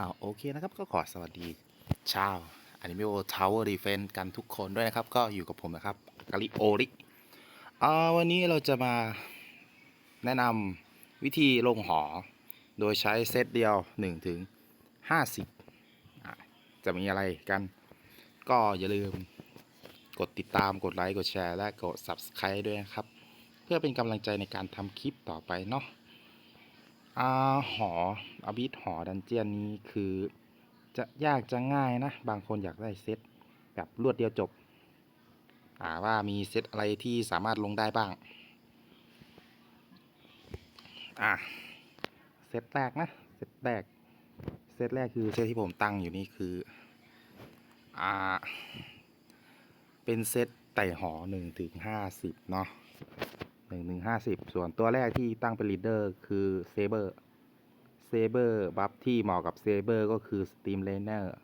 อ้าวโอเคนะครับก็ขอสวัสดีชาวอนิเมโอทาวเวอร์ดีเฟนกันทุกคนด้วยนะครับ ก็อยู่กับผมนะครับกาลิโอริอ่าวันนี้เราจะมาแนะนำวิธีลงหอ โดยใช้เซตเดียว 1 ถึง 50 จะมีอะไรกัน ก็อย่าลืมกดติดตามกดไลค์ กดแชร์ และกด Subscribe ด้วยนะครับ เพื่อเป็นกำลังใจในการทำคลิปต่อไปเนาะ อาหออาบิทหอดันเจียนนี้คือจะยากจะง่ายนะ บางคนอยากได้เซตแบบรวดเดียวจบ อ่าว่ามีเซตอะไรที่สามารถลงได้บ้าง อ่าเซตแรกนะ เซตแรก เซตแรกคือเซตที่ผมตั้งอยู่นี่คือ อ่า เป็นเซตไต่หอหนึ่งถึงห้าสิบเนาะ หนึ่งหนึ่งห้าสิบส่วนตัวแรกที่ตั้งเป็นลีดเดอร์คือเซเบอร์เซเบอร์บัฟที่เหมาะกับเซเบอร์ก็คือสตรีมไลเนอร์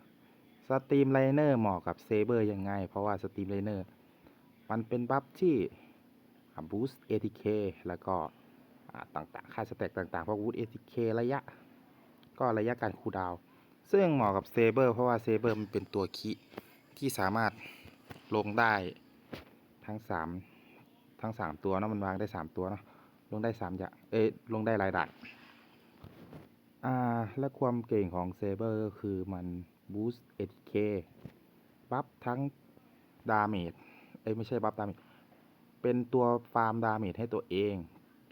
สตรีมไลเนอร์เหมาะกับเซเบอร์ยังไง เพราะว่าสตรีมไลเนอร์มันเป็นบัฟที่บูสต์ ATK แล้วก็ต่างๆ ค่าสเต็กต่างๆเพราะบูสต์ ATK ระยะ ก็ระยะการคูลดาว ซึ่งเหมาะกับเซเบอร์เพราะว่าเซเบอร์มันเป็นตัวคีที่สามารถลงได้ทั้งสาม ทั้งสามตัวเนาะมันวางได้สามตัวเนาะลงได้สามอย่างเอ้ยลงได้หลายด่านอ่าและความเก่งของเซเบอร์ก็คือมันบูสต์ ATK บัฟทั้งดาเมจเอ้ยไม่ใช่บัฟดาเมจเป็นตัวฟาร์มดาเมจให้ตัวเอง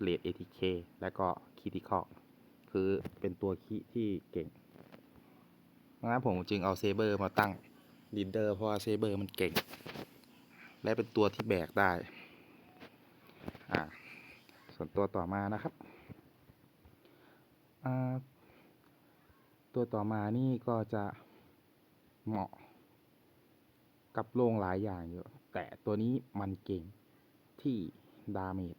เลด ATK และก็คิติคอคือเป็นตัวคีที่เก่งงั้นผมจึงเอาเซเบอร์มาตั้งลีดเดอร์เพราะว่าเซเบอร์มันเก่ง และเป็นตัวที่แบกได้ อ่า ส่วนตัวต่อมานะครับอ่าตัวต่อมานี่ก็จะเหมาะกับโรงหลายอย่างอยู่ แต่ตัวนี้มันเก่งที่ดาเมจ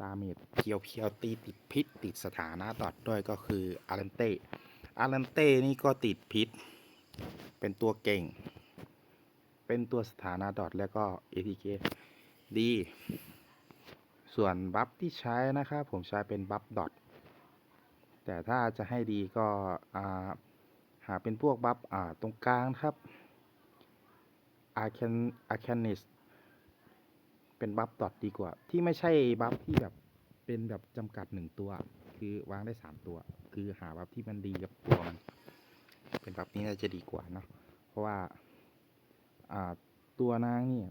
ดาเมจเพียวเพียวตีติดพิษติดสถานะดอทด้วยก็คืออารันเต้อารันเต้นี่ก็ติดพิษ เป็นตัวเก่ง เป็นตัวสถานะดอทแล้วก็ ATK ดี ส่วนบัฟที่ใช้นะครับผมใช้เป็นบัฟดอทแต่ถ้าจะให้ดีก็หาเป็นพวกบัฟตรงกลางครับอาร์เคนอาร์เคนนิสเป็นบัฟดอทดีกว่า ที่ไม่ใช่บัฟที่แบบเป็นแบบจำกัดหนึ่งตัว คือวางได้สามตัว คือหาบัฟที่มันดีกับตัวมัน เป็นบัฟนี้น่าจะดีกว่าเนาะเพราะว่าตัว นางนี่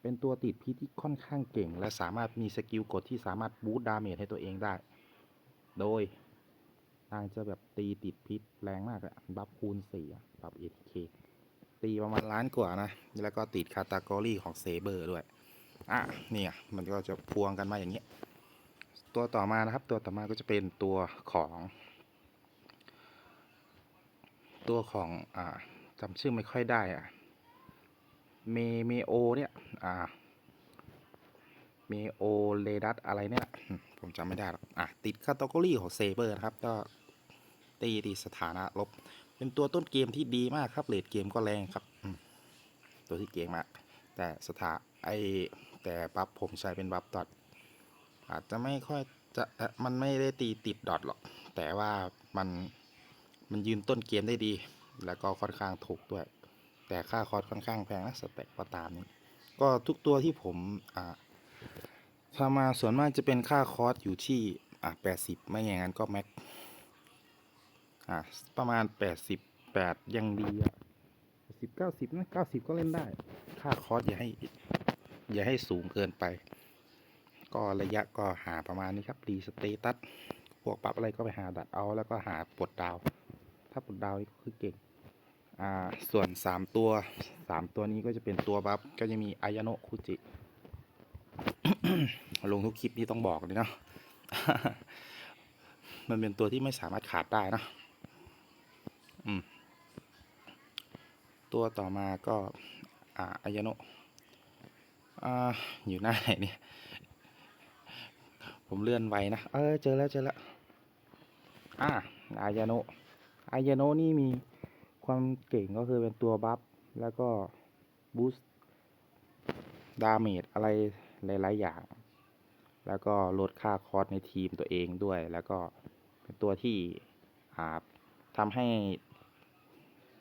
เป็นตัวติดพิษที่ค่อนข้างเก่ง และสามารถมีสกิลกดที่สามารถบูสต์ดาเมจให้ตัวเองได้ โดยนางจะแบบตีติดพิษแรงมากอะบัฟคูณสี่บัฟเอทเคตีประมาณล้านกว่านะ แล้วก็ติดคาตากรีของเซเบอร์ด้วย อะเนี่ยมันก็จะพวงกันมาอย่างเงี้ ตัวต่อมานะครับ ตัวต่อมาก็จะเป็นตัวของ ตัวของอ่าจำชื่อไม่ค่อยได้อะ เมเมโอเนี่ยอ่าเมโอเลดัสอะไรเนี่ยผมจำไม่ได้หรอกอะติดคาตากรีของเซเบอร์นะครับ ก็ตีดีสถานะลบ เป็นตัวต้นเกมที่ดีมากครับเลดเกมก็แรงครับ ตัวที่เก่งมาก แต่สถาไอแต่บัฟผมใช้เป็นบัฟดอทอาจจะไม่ค่อยจะเออมันไม่ได้ตีติดดอทหรอก แต่ว่ามันมันยืนต้นเกมได้ดี แล้วก็ค่อนข้างถูกด้วย แต่ค่าคอร์สค่อนข้างแพงนะสเต็กก็ตามนี้ ก็ทุกตัวที่ผมอ่าทำมาส่วนมากจะเป็นค่าคอร์สอยู่ที่อ่าแปดสิบไม่อย่างนั้นก็แม็กอ่าประมาณแปดสิบแปดยังดีอะสิบเก้าสิบนะเก้าสิบก็เล่นได้ ค่าคอร์สอย่าให้ อย่าให้สูงเกินไป ก็ระยะก็หาประมาณนี้ครับรีสเตตัสพวกปรับอะไรก็ไปหาดัดเอา แล้วก็หาปลดดาว ถ้าปลดดาวนี่ก็คือเก่ง ส่วน 3 ตัว 3 ตัวนี้ก็จะเป็นตัวบัฟก็จะมีอายาโนะคุจิ ลงทุกคลิปนี่ต้องบอกเลยเนาะมันเป็นตัวที่ไม่สามารถขาดได้นะตัวต่อมาก็อายาโนะอยู่หน้าไหนเนี่ย ผมเลื่อนไวนะ เออเจอแล้วเจอแล้วอ่าอายาโนะอายาโนะนี่มี ความเก่งก็คือเป็นตัวบัฟแล้วก็บูสต์ดาเมจอะไรหลาย ๆ อย่าง แล้วก็ลดค่าคอสในทีมตัวเองด้วย แล้วก็เป็นตัวที่ทำให้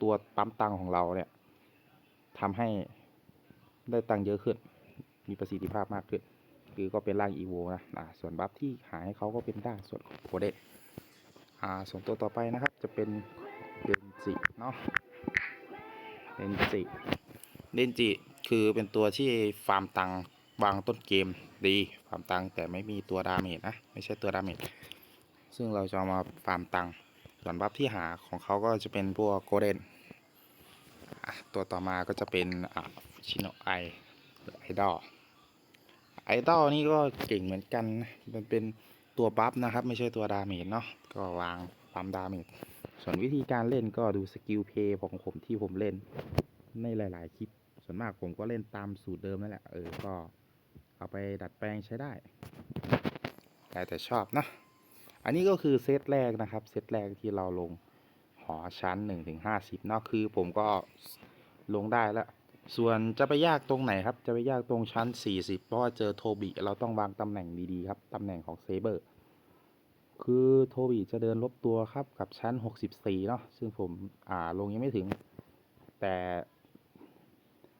ตัวปั๊มตังของเราเนี่ยทำให้ได้ตังเยอะขึ้น มีประสิทธิภาพมากขึ้น คือก็เป็นร่างอีโวนะอ่าส่วนบัฟที่หาให้เขาก็เป็นด้านส่วนของโคเดตส่วนตัวต่อไปนะครับจะเป็น เดนจิเนาะเดนจิเดนจิคือเป็นตัวที่ฟาร์มตังวางต้นเกมดีฟาร์มตังแต่ไม่มีตัวดาเมจนะไม่ใช่ตัวดาเมจซึ่งเราจะมาฟาร์มตังส่วนบัฟที่หาของเขาก็จะเป็นพวกโกลเด้นตัวต่อมาก็จะเป็นชิโนไอหรือไอดอลไอดอลนี่ก็เก่งเหมือนกัน มันเป็นตัวบัฟนะครับ ไม่ใช่ตัวดาเมจเนาะก็วางปั๊มดาเมจ ส่วนวิธีการเล่นก็ดูสกิลเพย์ของผมที่ผมเล่นในหลาย ๆ คลิป ส่วนมากผมก็เล่นตามสูตรเดิมนั่นแหละ เออ ก็เอาไปดัดแปลงใช้ได้ แต่แต่ชอบนะ อันนี้ก็คือเซตแรกนะครับ เซตแรกที่เราลงหอชั้น1ถึง50เนาะคือผมก็ลงได้แล้ว ส่วนจะไปยากตรงไหนครับ จะไปยากตรงชั้น 40 เพราะว่าเจอโทบิ เราต้องวางตำแหน่งดี ๆ ครับ ตำแหน่งของเซเบอร์ คือโทบิจะเดินลบตัวครับกับชั้น 64 เนาะซึ่งผมอ่าลงยังไม่ถึง แต่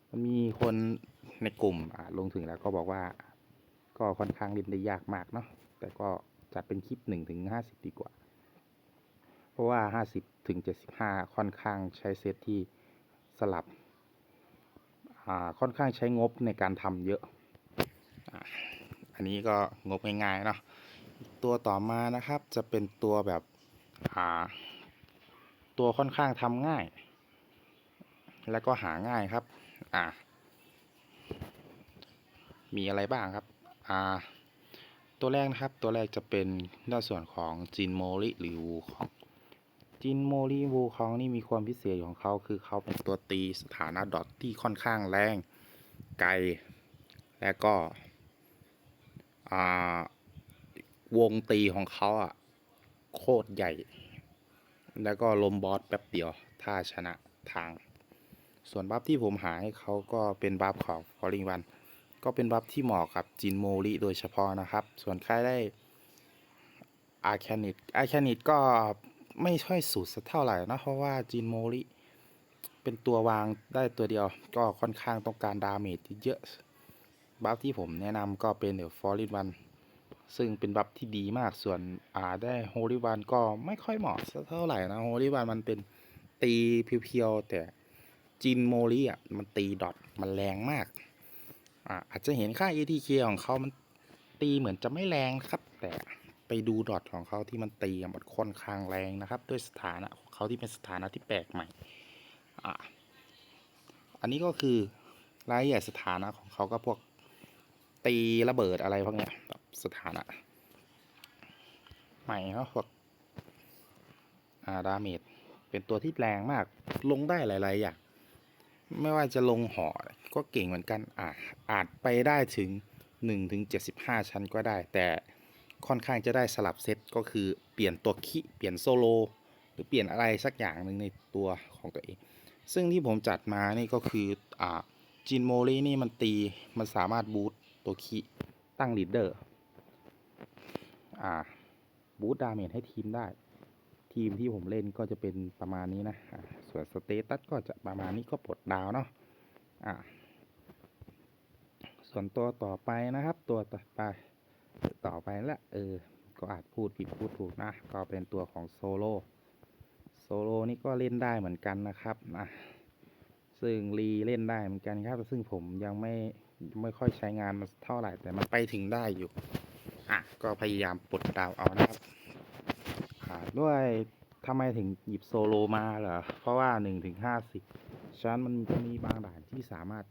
มันมีคนในกลุ่มอ่าลงถึงแล้วก็บอกว่า ก็ค่อนข้างเล่นได้ยากมากเนาะแต่ก็จัดเป็นคลิป1ถึง50 ดีกว่า เพราะว่า 50ถึง75 ค่อนข้างใช้เซตที่สลับอ่าค่อนข้างใช้งบในการทำเยอะอะอันนี้ก็งบง่ายๆเนาะ ตัวต่อมานะครับ จะเป็นตัวแบบอ่าตัวค่อนข้างทำง่าย แล้วก็หาง่ายครับ อ่า มีอะไรบ้างครับ อ่า ตัวแรกนะครับ ตัวแรกจะเป็นด้านส่วนของจินโมริหรือวูของจินโมริวูของนี่มีความพิเศษของเขาคือเขาเป็นตัวตีสถานะดอทที่ค่อนข้างแรง ไกล และก็ อ่า วงตีของเขาอะ โคตรใหญ่ แล้วก็ลมบอสแป๊บเดียว ถ้าชนะทาง ส่วนบัฟที่ผมหาให้เขาก็เป็นบัฟของฟอริงวัน ก็เป็นบัฟที่เหมาะกับจินโมริโดยเฉพาะนะครับ ส่วนใครได้อาร์แคนิตอาร์แคนิตก็ไม่ค่อยสูตรสักเท่าไหร่นะเพราะว่าจินโมริเป็นตัววางได้ตัวเดียว ก็ค่อนข้างต้องการดาเมจที่เยอะบัฟที่ผมแนะนำก็เป็นเดอะฟอริงวัน ซึ่งเป็นบัฟที่ดีมากส่วนอ่าได้โฮลิวันก็ไม่ค่อยเหมาะเท่าไหร่นะโฮลิวันมันเป็นตีเพียวๆแต่จินโมริอะมันตีดอทมันแรงมากอ่าอาจจะเห็นค่า ATK ของเขามันตีเหมือนจะไม่แรงนะครับ แต่ไปดูดอทของเขาที่มันตีมันค่อนข้างแรงนะครับ ด้วยสถานะของเขาที่เป็นสถานะที่แปลกใหม่อ่าอันนี้ก็คือรายละเอียดสถานะของเขาก็พวกตีระเบิดอะไรพวกเนี้ย สถานะ ใหม่เขาพวกอาดาเมจเป็นตัวที่แรงมาก ลงได้หลาย ๆ อย่าง ไม่ว่าจะลงหอก็เก่งเหมือนกันอาจอาจไปได้ถึง1ถึง75ชั้นก็ได้ แต่ค่อนข้างจะได้สลับเซตก็คือเปลี่ยนตัวคิเปลี่ยนโซโล หรือเปลี่ยนอะไรสักอย่างหนึ่งในตัวของตัวเอง ซึ่งที่ผมจัดมานี่ก็คืออ่าจินโมลีนี่มันตีมันสามารถบูตตัวคิตั้งลีดเดอร์ บูตดาเมจให้ทีมได้ ทีมที่ผมเล่นก็จะเป็นประมาณนี้นะส่วนสเตตัสก็จะประมาณนี้ก็ปลดดาวเนาะอ่าส่วนตัวต่อไปนะครับ ตัวต่อไปต่อไปละเออ ก็อาจพูดผิดพูดถูกนะ ก็เป็นตัวของโซโลโซโลนี่ก็เล่นได้เหมือนกันนะครับนะซึ่งรีเล่นได้เหมือนกันครับ ซึ่งผมยังไม่ไม่ค่อยใช้งานมันเท่าไหร่แต่มันไปถึงได้อยู่ อะก็พยายามปลดดาวเอานะครับด้วยทำไมถึงหยิบโซโลมาเหรอ เพราะว่า1นถึงห้าสิบฉะนั้นมันจะมีบางด่านที่สามารถ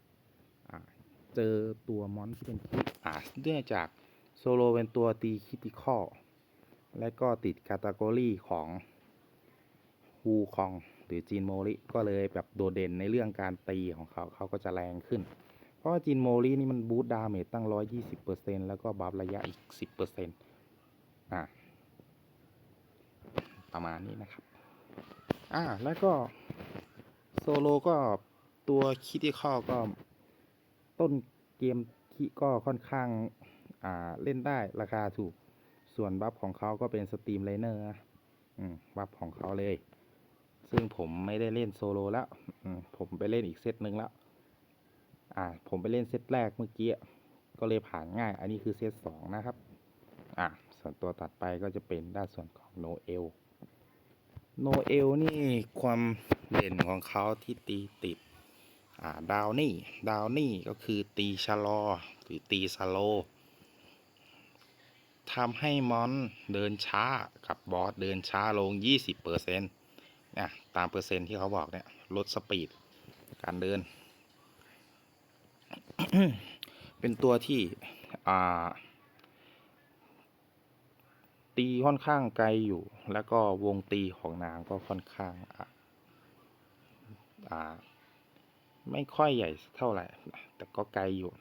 เจอตัวมอนที่เป็นคิอ่าเนื่องจากโซโลเป็นตัวตีคิติคอและก็ติดคาตาโกรีของฮูคองหรือจีนโมริ ก็เลยแบบโดดเด่นในเรื่องการตีของเขาเขาก็จะแรงขึ้น ราะว่าจีนโมรินี่มันบูตดาเมจตั้ง 120%แล้วก็บัฟระยะอีก 10%อ่าประมาณนี้นะครับ อ่า แล้วก็โซโลก็ตัวคิติคอก็ต้นเกมคิก็ค่อนข้าง อ่า เล่นได้ราคาถูก ส่วนบัฟของเขาก็เป็นสตรีมไลเนอร์นะอืม บัฟของเขาเลย ซึ่งผมไม่ได้เล่นโซโลแล้ว อืม ผมไปเล่นอีกเซตหนึ่งแล้ว อ่า ผมไปเล่นเซตแรกเมื่อกี้ ก็เลยผ่านง่าย อันนี้คือเซตสองนะครับ อะส่วนตัวตัดไปก็จะเป็นด้านส่วนของโนเอล โนเอลนี่ความเด่นของเขาที่ตีติด อ่า ดาวนี่ ดาวนี่ก็คือตีชะลอ หรือตีสโลทำให้มอนเดินช้ากับบอสเดินช้าลง 20%เปอร์เซ็นต์เนี่ยตามเปอร์เซ็นต์ที่เขาบอกเนี่ย ลดสปีด การเดิน เป็นตัวที่ตีค่อนข้างไกลอยู่ แล้วก็วงตีของนางก็ค่อนข้างไม่ค่อยใหญ่เท่าไหร่ แต่ก็ไกลอยู่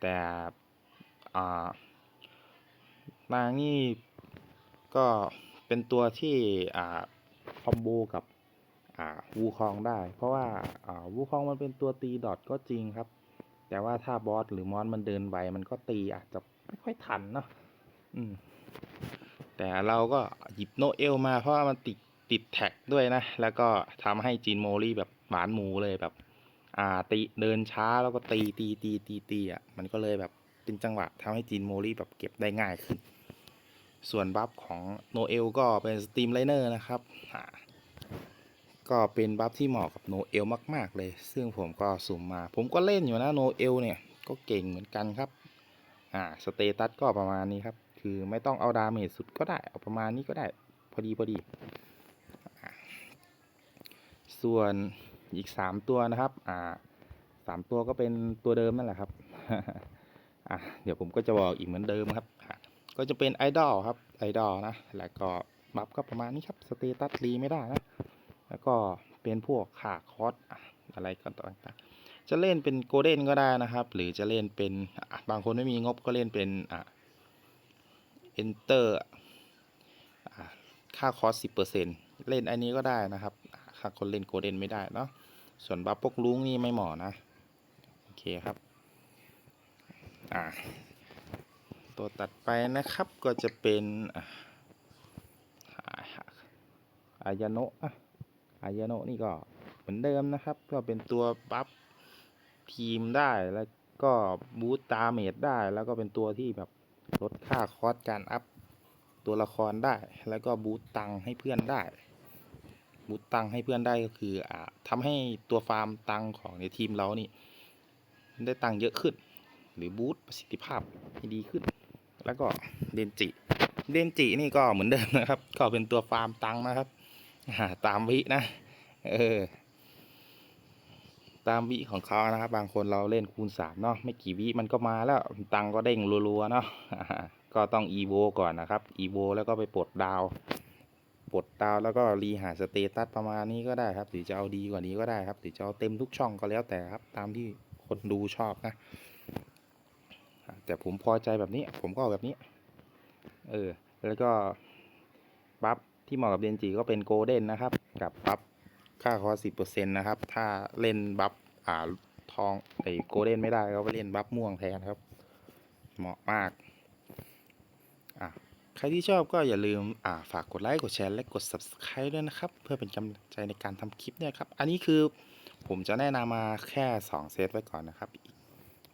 แต่นางนี่ก็เป็นตัวที่คอมโบกับวูคองได้ เพราะว่าอ่าวูคองมันเป็นตัวตีดอทก็จริงครับ แต่ว่าถ้าบอสหรือมอนมันเดินไวมันก็ตีอาจจะไม่ค่อยทันเนาะอืม แต่เราก็หยิบโนเอลมาเพราะว่ามันติดติดแท็กด้วยนะ แล้วก็ทำให้จีนโมลี่แบบหวานหมูเลยแบบ อ่าตีเดินช้าแล้วก็ตีตีตีตีตีอะมันก็เลยแบบเป็นจังหวะทำให้จีนโมลี่แบบเก็บได้ง่ายขึ้น ส่วนบัฟของโนเอลก็เป็นสตรีมไลเนอร์นะครับอ่า ก็เป็นบัฟที่เหมาะกับโนเอลมาก ๆ เลย ซึ่งผมก็สุ่มมา ผมก็เล่นอยู่นะโนเอลเนี่ย ก็เก่งเหมือนกันครับ อ่า สเตตัสก็ประมาณนี้ครับ คือไม่ต้องเอาดาเมจสุดก็ได้ เอาประมาณนี้ก็ได้ พอดีพอดี ส่วนอีกสามตัวนะครับ อ่าสามตัวก็เป็นตัวเดิมนั่นแหละครับ อะ เดี๋ยวผมก็จะบอกอีกเหมือนเดิมครับ ก็จะเป็นไอดอลครับ ไอดอลนะ แล้วก็บัฟก็ประมาณนี้ครับ สเตตัสรีไม่ได้นะ แล้วก็เป็นพวกขาคอสอะไรก็ต่างๆจะเล่นเป็นโกลเด้นก็ได้นะครับ หรือจะเล่นเป็นบางคนไม่มีงบก็เล่นเป็นอะ enter อะค่าคอสสิบเปอร์เซ็นเล่นอันนี้ก็ได้นะครับอะถ้าคนเล่นโกลเด้นไม่ได้เนาะส่วนบัฟพวกลุงนี่ไม่เหมาะนะ โอเคครับอ่าตัวตัดไปนะครับก็จะเป็นอะอายาโนะ อะอายาโนนี่ก็เหมือนเดิมนะครับ ก็เป็นตัวบัฟทีมได้แล้วก็บูตตาเมจได้ แล้วก็เป็นตัวที่แบบลดค่าคอสการอัพตัวละครได้ แล้วก็บูตตังให้เพื่อนได้ บูตตังให้เพื่อนได้ก็คืออ่าทำให้ตัวฟาร์มตังของในทีมเรานี่ ได้ตังเยอะขึ้น หรือบูตประสิทธิภาพให้ดีขึ้น แล้วก็เดนจิ เดนจินี่ก็เหมือนเดิมนะครับ ก็เป็นตัวฟาร์มตังนะครับ ตามวินะเออตามวิของเขานะครับ บางคนเราเล่นคูณสามเนาะไม่กี่วิมันก็มาแล้วตังก็เด้งรัวๆเนาะก็ต้องอีโวก่อนนะครับอีโวแล้วก็ไปปลดดาวปลดดาวแล้วก็รีหาสเตตัสประมาณนี้ก็ได้ครับหรือจะเอาดีกว่านี้ก็ได้ครับหรือจะเอาเต็มทุกช่องก็แล้วแต่ครับ ตามที่คนดูชอบนะ แต่ผมพอใจแบบนี้ ผมก็เอาแบบนี้ เออ แล้วก็บัฟ ที่เหมาะกับเดนจิก็เป็นโกลเด้นนะครับ กับบัฟค่าคอสิบเปอร์เซ็นต์นะครับ ถ้าเล่นบัฟอ่าทองไอ้โกลเด้นไม่ได้ก็ไปเล่นบัฟม่วงแทนครับ เหมาะมากอะใครที่ชอบก็อย่าลืมอ่าฝากกดไลค์กดแชร์และกด subscribe ด้วยนะครับ เพื่อเป็นกำลังใจในการทำคลิปเนี่ยครับ อันนี้คือผมจะแนะนำมาแค่ 2 เซตไว้ก่อนนะครับ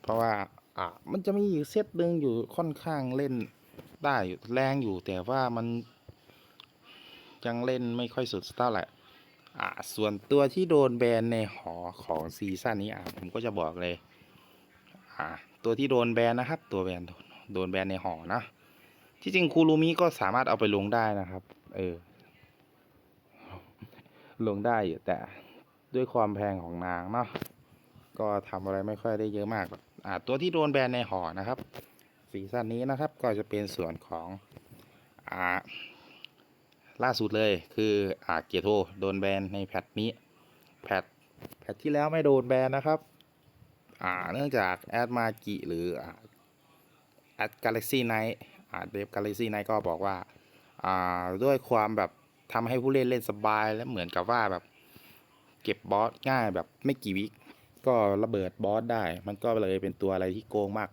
เพราะว่าอ่ามันจะมีอยู่เซตหนึ่งอยู่ค่อนข้างเล่นได้อยู่แรงอยู่แต่ว่ามัน ยังเล่นไม่ค่อยสุดเท่าไหร่อ่าส่วนตัวที่โดนแบนในหอของซีซั่นนี้อะผมก็จะบอกเลยอ่าตัวที่โดนแบนนะครับ ตัวแบนโดนแบนในหอนะที่จริงคูรูมิก็สามารถเอาไปลงได้นะครับ เออ ลงได้อยู่แต่ด้วยความแพงของนางเนาะก็ทำอะไรไม่ค่อยได้เยอะมากอกอ่าตัวที่โดนแบนในหอนะครับซีซั่นนี้นะครับ ก็จะเป็นส่วนของอ่า ล่าสุดเลยคืออ่าเกียร์โทโดนแบนในแพทนี้แพทแพทที่แล้วไม่โดนแบนนะครับอ่าเนื่องจากแอดมากิหรืออ่าแอดกาแล็กซี่ไนท์อ่าเดฟกาแล็กซี่ไนท์ก็บอกว่าอ่าด้วยความแบบทำให้ผู้เล่นเล่นสบายและเหมือนกับว่าแบบ เก็บบอสง่ายแบบไม่กี่วิก็ระเบิดบอสได้ มันก็เลยเป็นตัวอะไรที่โกงมาก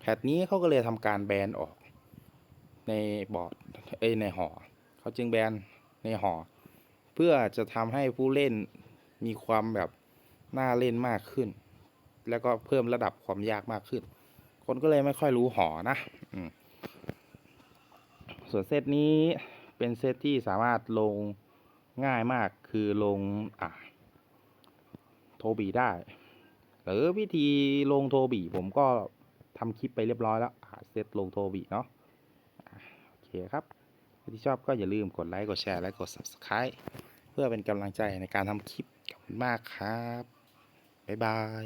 แพทนี้เขาก็เลยทำการแบนออกในบอร์ดเอ้ในหอ เขาจึงแบนในหอ เพื่อจะทำให้ผู้เล่นมีความแบบน่าเล่นมากขึ้น แล้วก็เพิ่มระดับความยากมากขึ้น คนก็เลยไม่ค่อยรู้หอนะอส่วนเซตนี้เป็นเซตที่สามารถลงง่ายมากคือลงอะโทบีได้ หรือวิธีลงโทบีผมก็ทำคลิปไปเรียบร้อยแล้วเซตลงโทบีเนาะโอเคครับ ใครที่ชอบก็อย่าลืมกดไลค์ กดแชร์ และกด Subscribe เพื่อเป็นกำลังใจในการทำคลิปขอบคุณมากครับ บ๊ายบาย